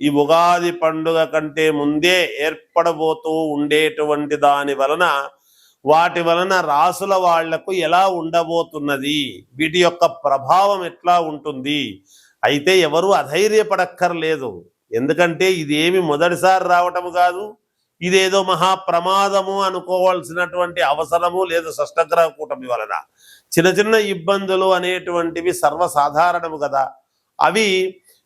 ఈ ఉగాది పండుగ కంటే ముందే ఏర్పడబోతూ ఉండేటువంటి దాని వలన వాటి వలన రాసుల వాళ్ళకు ఎలా ఉండబోతున్నది? వీటి యొక్క ప్రభావం ఎట్లా ఉంటుంది? అయితే ఎవరు అధైర్యపడక్కర్లేదు. ఎందుకంటే ఇదేమి మొదటిసారి రావటం కాదు ఇదేదో మహా ప్రమాదము అనుకోవాల్సినటువంటి అవసరము లేదు షష్టగ్రహ కూటమి వలన. చిన్న చిన్న ఇబ్బందులు అనేటువంటివి సర్వసాధారణము కదా. అవి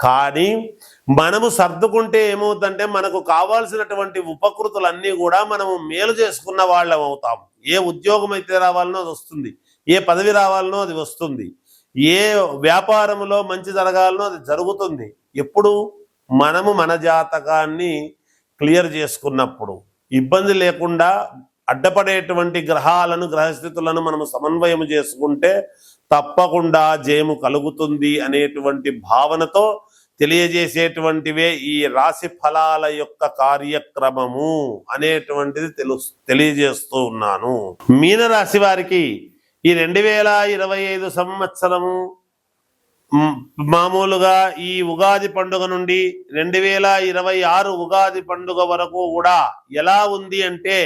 కానీ మనము సర్దుకుంటే ఏమవుతుందంటే మనకు కావాల్సినటువంటి ఉపకృతులన్నీ కూడా మనము మేలు చేసుకున్న వాళ్ళం అవుతాం. ఏ ఉద్యోగం అయితే రావాలనో అది వస్తుంది. ఏ పదవి రావాలనో అది వస్తుంది. ఏ వ్యాపారంలో మంచి జరగాలనో అది జరుగుతుంది. ఎప్పుడు? మనము మన జాతకాన్ని క్లియర్ చేసుకున్నప్పుడు. ఇబ్బంది లేకుండా అడ్డపడేటువంటి గ్రహాలను గ్రహస్థితులను మనము సమన్వయం చేసుకుంటే తప్పకుండా జయము కలుగుతుంది అనేటువంటి భావనతో తెలియజేసేటువంటివే ఈ రాశి ఫలాల యొక్క కార్యక్రమము అనేటువంటిది తెలు తెలియజేస్తూ ఉన్నాను. మీనరాశి వారికి ఈ రెండు వేల ఇరవై ఐదు సంవత్సరము మామూలుగా ఈ ఉగాది పండుగ నుండి రెండు వేల ఇరవై ఆరు ఉగాది పండుగ వరకు కూడా ఎలా ఉంది అంటే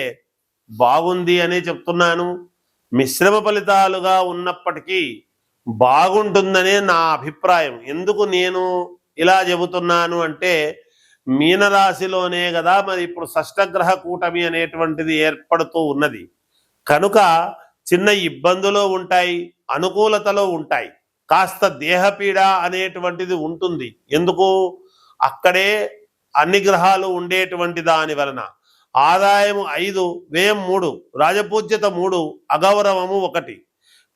బాగుంది అనే చెప్తున్నాను. మిశ్రమ ఫలితాలుగా ఉన్నప్పటికీ బాగుంటుందనే నా అభిప్రాయం. ఎందుకు నేను ఇలా చెబుతున్నాను అంటే మీనరాశిలోనే కదా మరి ఇప్పుడు షష్టగ్రహ కూటమి అనేటువంటిది ఏర్పడుతూ ఉన్నది. కనుక చిన్న ఇబ్బందులు ఉంటాయి అనుకూలతలో ఉంటాయి. కాస్త దేహపీడ అనేటువంటిది ఉంటుంది. ఎందుకు? అక్కడే అన్ని గ్రహాలు ఉండేటువంటి దాని వలన. ఆదాయము ఐదు వ్యయం మూడు రాజపూజ్యత మూడు అగౌరవము ఒకటి.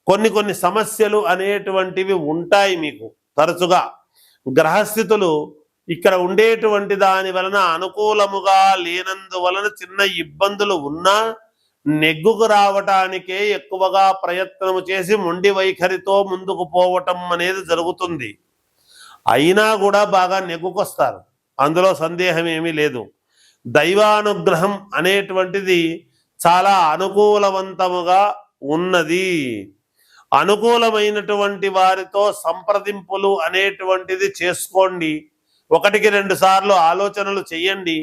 కొన్ని కొన్ని సమస్యలు అనేటువంటివి ఉంటాయి మీకు తరచుగా. గ్రహస్థితులు ఇక్కడ ఉండేటువంటి దాని వలన అనుకూలముగా లేనందువలన చిన్న ఇబ్బందులు ఉన్నా నెగ్గుకు రావటానికే ఎక్కువగా ప్రయత్నము చేసి మొండి వైఖరితో ముందుకు పోవటం అనేది జరుగుతుంది. అయినా కూడా బాగా నెగ్గుకొస్తారు. అందులో సందేహం ఏమీ లేదు. దైవానుగ్రహం అనేటువంటిది చాలా అనుకూలవంతముగా ఉన్నది. అనుకూలమైనటువంటి వారితో సంప్రదింపులు అనేటువంటిది చేసుకోండి. ఒకటికి రెండు సార్లు ఆలోచనలు చెయ్యండి.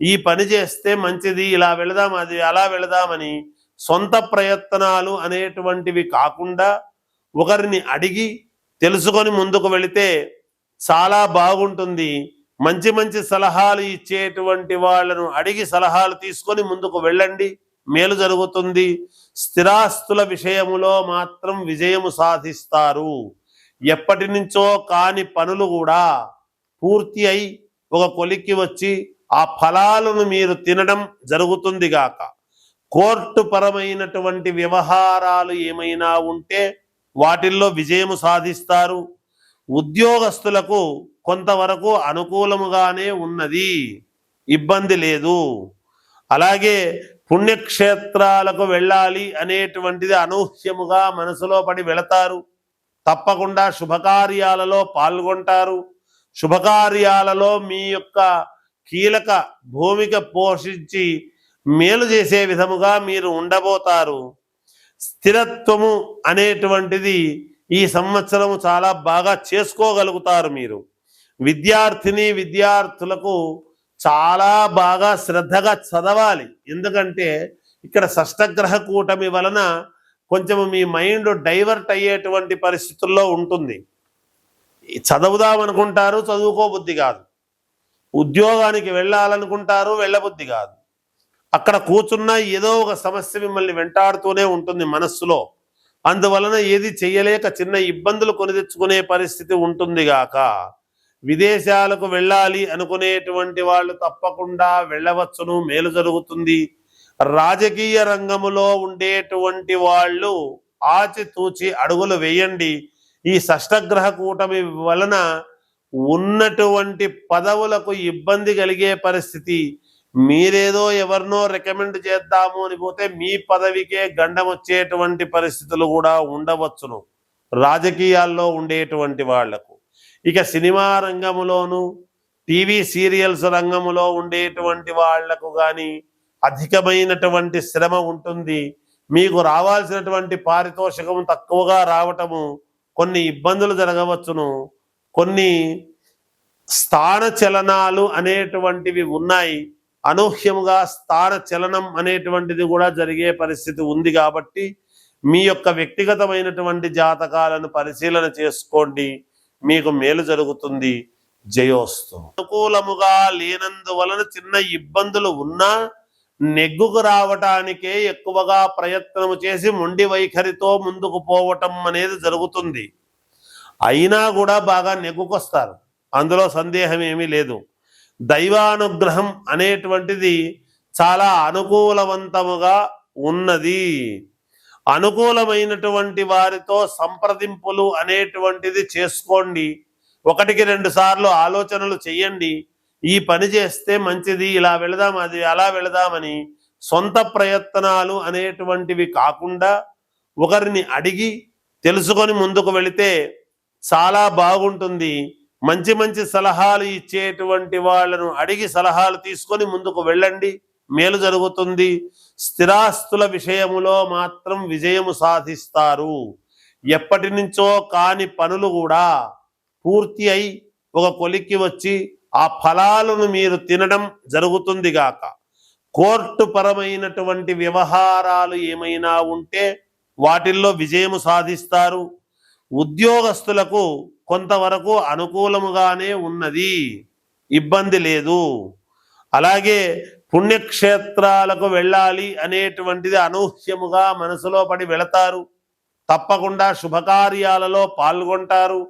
ఈ పని చేస్తే మంచిది ఇలా వెళదాం అది అలా వెళదామని సొంత ప్రయత్నాలు అనేటువంటివి కాకుండా ఒకరిని అడిగి తెలుసుకొని ముందుకు వెళితే చాలా బాగుంటుంది. మంచి మంచి సలహాలు ఇచ్చేటువంటి వాళ్ళను అడిగి సలహాలు తీసుకొని ముందుకు వెళ్ళండి. మేలు జరుగుతుంది. స్థిరాస్తుల విషయములో మాత్రం విజయము సాధిస్తారు. ఎప్పటి నుంచో కాని పనులు కూడా పూర్తి అయి ఒక కొలిక్కి వచ్చి ఆ ఫలాలను మీరు తినడం జరుగుతుంది గాక. కోర్టు పరమైనటువంటి వ్యవహారాలు ఏమైనా ఉంటే వాటిల్లో విజయము సాధిస్తారు. ఉద్యోగస్తులకు కొంతవరకు అనుకూలముగానే ఉన్నది. ఇబ్బంది లేదు. అలాగే పుణ్యక్షేత్రాలకు వెళ్ళాలి అనేటువంటిది అనూహ్యముగా మనసులో పడి వెళతారు. తప్పకుండా శుభకార్యాలలో పాల్గొంటారు. శుభకార్యాలలో మీ యొక్క కీలక భూమిక పోషించి మేలు చేసే విధముగా మీరు ఉండబోతారు. స్థిరత్వము అనేటువంటిది ఈ సంవత్సరం చాలా బాగా చేసుకోగలుగుతారు మీరు. విద్యార్థిని విద్యార్థులకు చాలా బాగా శ్రద్ధగా చదవాలి. ఎందుకంటే ఇక్కడ షష్టగ్రహ కూటమి వలన కొంచెం మీ మైండ్ డైవర్ట్ అయ్యేటువంటి పరిస్థితుల్లో ఉంటుంది. చదువుదాం అనుకుంటారు చదువుకోబుద్ధి కాదు. ఉద్యోగానికి వెళ్ళాలనుకుంటారు వెళ్ళబుద్ధి కాదు. అక్కడ కూర్చున్న ఏదో ఒక సమస్య మిమ్మల్ని వెంటాడుతూనే ఉంటుంది మనస్సులో. అందువలన ఏది చెయ్యలేక చిన్న ఇబ్బందులు కొని తెచ్చుకునే పరిస్థితి ఉంటుంది గాక. విదేశాలకు వెళ్ళాలి అనుకునేటువంటి వాళ్ళు తప్పకుండా వెళ్ళవచ్చును మేలు జరుగుతుంది. రాజకీయ రంగములో ఉండేటువంటి వాళ్ళు ఆచితూచి అడుగులు వేయండి. ఈ షష్టగ్రహ కూటమి వలన ఉన్నటువంటి పదవులకు ఇబ్బంది కలిగే పరిస్థితి. మీరేదో ఎవరినో రికమెండ్ చేద్దాము అని పోతే మీ పదవికే గండం వచ్చేటువంటి పరిస్థితులు కూడా ఉండవచ్చును. రాజకీయాల్లో ఉండేటువంటి వాళ్ళకు. ఇక సినిమా రంగములోను టీవీ సీరియల్స్ రంగములో ఉండేటువంటి వాళ్ళకు కానీ అధికమైనటువంటి శ్రమ ఉంటుంది. మీకు రావాల్సినటువంటి పారితోషికం తక్కువగా రావటము కొన్ని ఇబ్బందులు జరగవచ్చును. కొన్ని స్థాన చలనాలు అనేటువంటివి ఉన్నాయి. అనూహ్యముగా స్థాన చలనం అనేటువంటిది కూడా జరిగే పరిస్థితి ఉంది కాబట్టి మీ యొక్క వ్యక్తిగతమైనటువంటి జాతకాలను పరిశీలన చేసుకోండి. మీకు మేలు జరుగుతుంది. జయోస్తు అనుకూలముగా లేనందువలన చిన్న ఇబ్బందులు ఉన్నా నెగ్గుకు రావటానికే ఎక్కువగా ప్రయత్నము చేసి మొండి వైఖరితో ముందుకు పోవటం అనేది జరుగుతుంది. అయినా కూడా బాగా నెగ్గుకొస్తారు. అందులో సందేహం ఏమీ లేదు. దైవానుగ్రహం అనేటువంటిది చాలా అనుకూలవంతముగా ఉన్నది. అనుకూలమైనటువంటి వారితో సంప్రదింపులు అనేటువంటిది చేసుకోండి. ఒకటికి రెండు సార్లు ఆలోచనలు చెయ్యండి. ఈ పని చేస్తే మంచిది ఇలా వెళదాం అది అలా వెళదామని సొంత ప్రయత్నాలు అనేటువంటివి కాకుండా ఒకరిని అడిగి తెలుసుకొని ముందుకు వెళితే చాలా బాగుంటుంది. మంచి మంచి సలహాలు ఇచ్చేటువంటి వాళ్ళను అడిగి సలహాలు తీసుకొని ముందుకు వెళ్ళండి. మేలు జరుగుతుంది. స్థిరాస్తుల విషయములో మాత్రం విజయము సాధిస్తారు. ఎప్పటి నుంచో కాని పనులు కూడా పూర్తి అయి ఒక కొలిక్కి వచ్చి ఆ ఫలాలను మీరు తినడం జరుగుతుంది గాక. కోర్టు పరమైనటువంటి వ్యవహారాలు ఏమైనా ఉంటే వాటిల్లో విజయము సాధిస్తారు. ఉద్యోగస్తులకు కొంతవరకు అనుకూలముగానే ఉన్నది. ఇబ్బంది లేదు. అలాగే పుణ్యక్షేత్రాలకు వెళ్ళాలి అనేటువంటిది అనూహ్యముగా మనసులో పడి వెళతారు. తప్పకుండా శుభకార్యాలలో పాల్గొంటారు.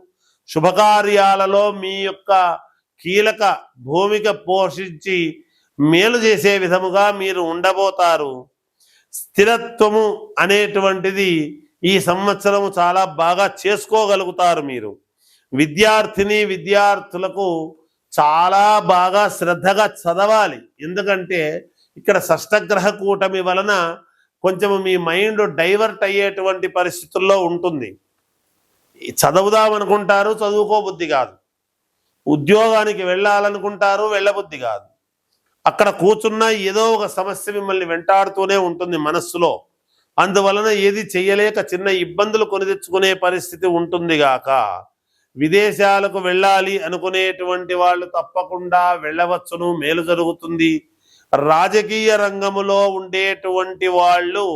శుభకార్యాలలో మీ యొక్క కీలక భూమిక పోషించి మేలు చేసే విధముగా మీరు ఉండబోతారు. స్థిరత్వము అనేటువంటిది ఈ సంవత్సరము చాలా బాగా చేసుకోగలుగుతారు మీరు. విద్యార్థిని విద్యార్థులకు చాలా బాగా శ్రద్ధగా చదవాలి. ఎందుకంటే ఇక్కడ షష్టగ్రహ కూటమి వలన కొంచెం మీ మైండ్ డైవర్ట్ అయ్యేటువంటి పరిస్థితుల్లో ఉంటుంది. చదువుదామనుకుంటారు చదువుకోబుద్ధి కాదు. ఉద్యోగానికి వెళ్ళాలనుకుంటారు వెళ్ళబుద్ధి కాదు. అక్కడ కూర్చున్న ఏదో ఒక సమస్య మిమ్మల్ని వెంటాడుతూనే ఉంటుంది మనస్సులో. అందువలన ఏది చెయ్యలేక చిన్న ఇబ్బందులు కొని తెచ్చుకునే పరిస్థితి ఉంటుంది గాక. విదేశాలకు వెళ్ళాలి అనుకునేటువంటి వాళ్ళు తప్పకుండా వెళ్ళవచ్చును మేలు జరుగుతుంది. రాజకీయ రంగములో ఉండేటువంటి వాళ్ళు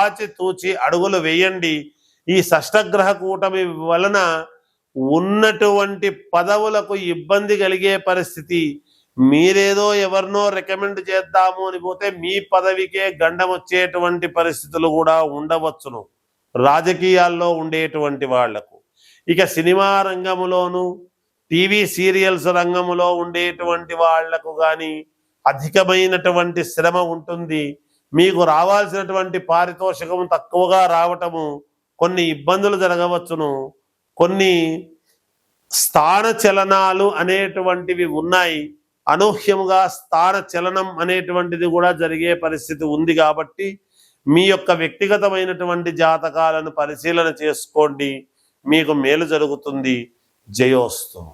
ఆచితూచి అడుగులు వేయండి. ఈ షష్టగ్రహ కూటమి వలన ఉన్నటువంటి పదవులకు ఇబ్బంది కలిగే పరిస్థితి. మీరేదో ఎవరినో రికమెండ్ చేద్దాము అని పోతే మీ పదవికే గండం వచ్చేటువంటి పరిస్థితులు కూడా ఉండవచ్చును. రాజకీయాల్లో ఉండేటువంటి వాళ్ళకు. ఇక సినిమా రంగములోను టీవీ సీరియల్స్ రంగంలో ఉండేటువంటి వాళ్ళకు కానీ అధికమైనటువంటి శ్రమ ఉంటుంది. మీకు రావాల్సినటువంటి పారితోషికం తక్కువగా రావటము కొన్ని ఇబ్బందులు జరగవచ్చును. కొన్ని స్థాన చలనాలు అనేటువంటివి ఉన్నాయి. అనూహ్యముగా స్థాన చలనం అనేటువంటిది కూడా జరిగే పరిస్థితి ఉంది కాబట్టి మీ యొక్క వ్యక్తిగతమైనటువంటి జాతకాలను పరిశీలన చేసుకోండి. మీకు మేలు జరుగుతుంది. జయోస్తు.